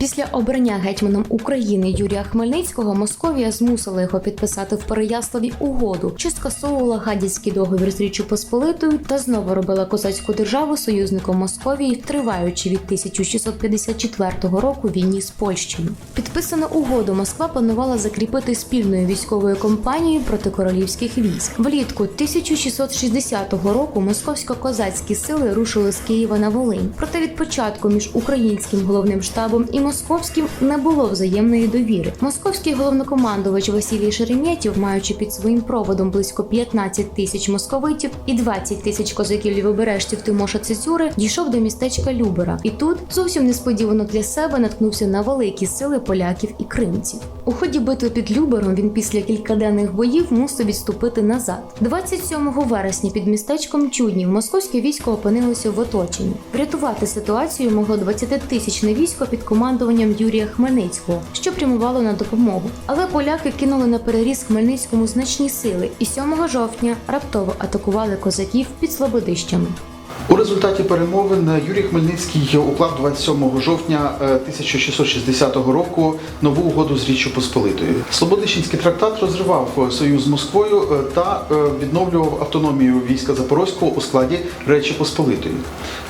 Після обрання гетьманом України Юрія Хмельницького Московія змусила його підписати в Переяславі угоду, що скасовувала гадяцький договір з Річчю Посполитою та знову робила козацьку державу союзником Московії, триваючи від 1654 року війні з Польщею. Підписану угоду Москва планувала закріпити спільною військовою кампанією проти королівських військ. Влітку 1660 року московсько-козацькі сили рушили з Києва на Волинь. Проте від початку між українським головним штабом і московським не було взаємної довіри. Московський головнокомандувач Василій Шереметів, маючи під своїм проводом близько 15 тисяч московитів і 20 тисяч козаків лівобережців Тимоша Цицюри, дійшов до містечка Любера. І тут зовсім несподівано для себе наткнувся на великі сили поляків і кримців. У ході битви під Любером він після кількаденних боїв мусив відступити назад. 27 вересня під містечком Чуднів московське військо опинилося в оточенні. Врятувати ситуацію могло 20-тисячне військо під командуванням Юрія Хмельницького, що прямувало на допомогу. Але поляки кинули на переріз Хмельницькому значні сили і 7 жовтня раптово атакували козаків під Слободищами. У результаті перемовин Юрій Хмельницький уклав 27 жовтня е, 1660 року нову угоду з Річчю Посполитою. Слободищенський трактат розривав е, союз з Москвою е, та е, відновлював автономію війська Запорозького у складі Речі Посполитої.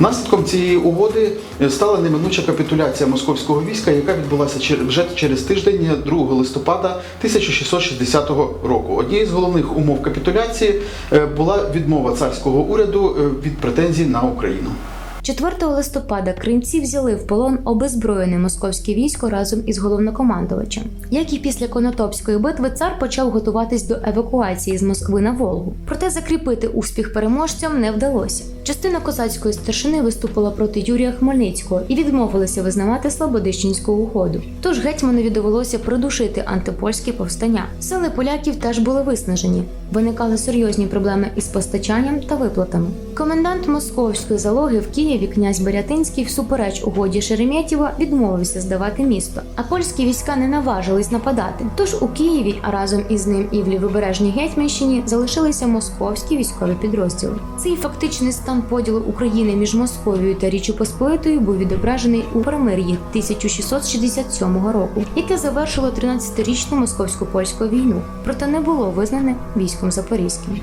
Наслідком цієї угоди е, стала неминуча капітуляція московського війська, яка відбулася вже через тиждень 2 листопада 1660 року. Однією з головних умов капітуляції е, була відмова царського уряду е, від претензій на Україну. 4 листопада кримці взяли в полон обезброєне московське військо разом із головнокомандувачем. Як і після Конотопської битви, цар почав готуватись до евакуації з Москви на Волгу. Проте закріпити успіх переможцям не вдалося. Частина козацької старшини виступила проти Юрія Хмельницького і відмовилася визнавати Слободищенську угоду. Тож гетьманові довелося придушити антипольські повстання. Сили поляків теж були виснажені. Виникали серйозні проблеми із постачанням та виплатами. Комендант московської залоги в Києві князь Барятинський всупереч угоді Шереметєва відмовився здавати місто, а польські війська не наважились нападати. Тож у Києві, а разом із ним і в лівобережній Гетьманщині залишилися московські військові підрозділи. Цей фактичний стан поділу України між Московією та Річчю Посполитою був відображений у перемир'ї 1667 року, яке завершило 13-річну московсько-польську війну, проте не було визнане військом запорізьким.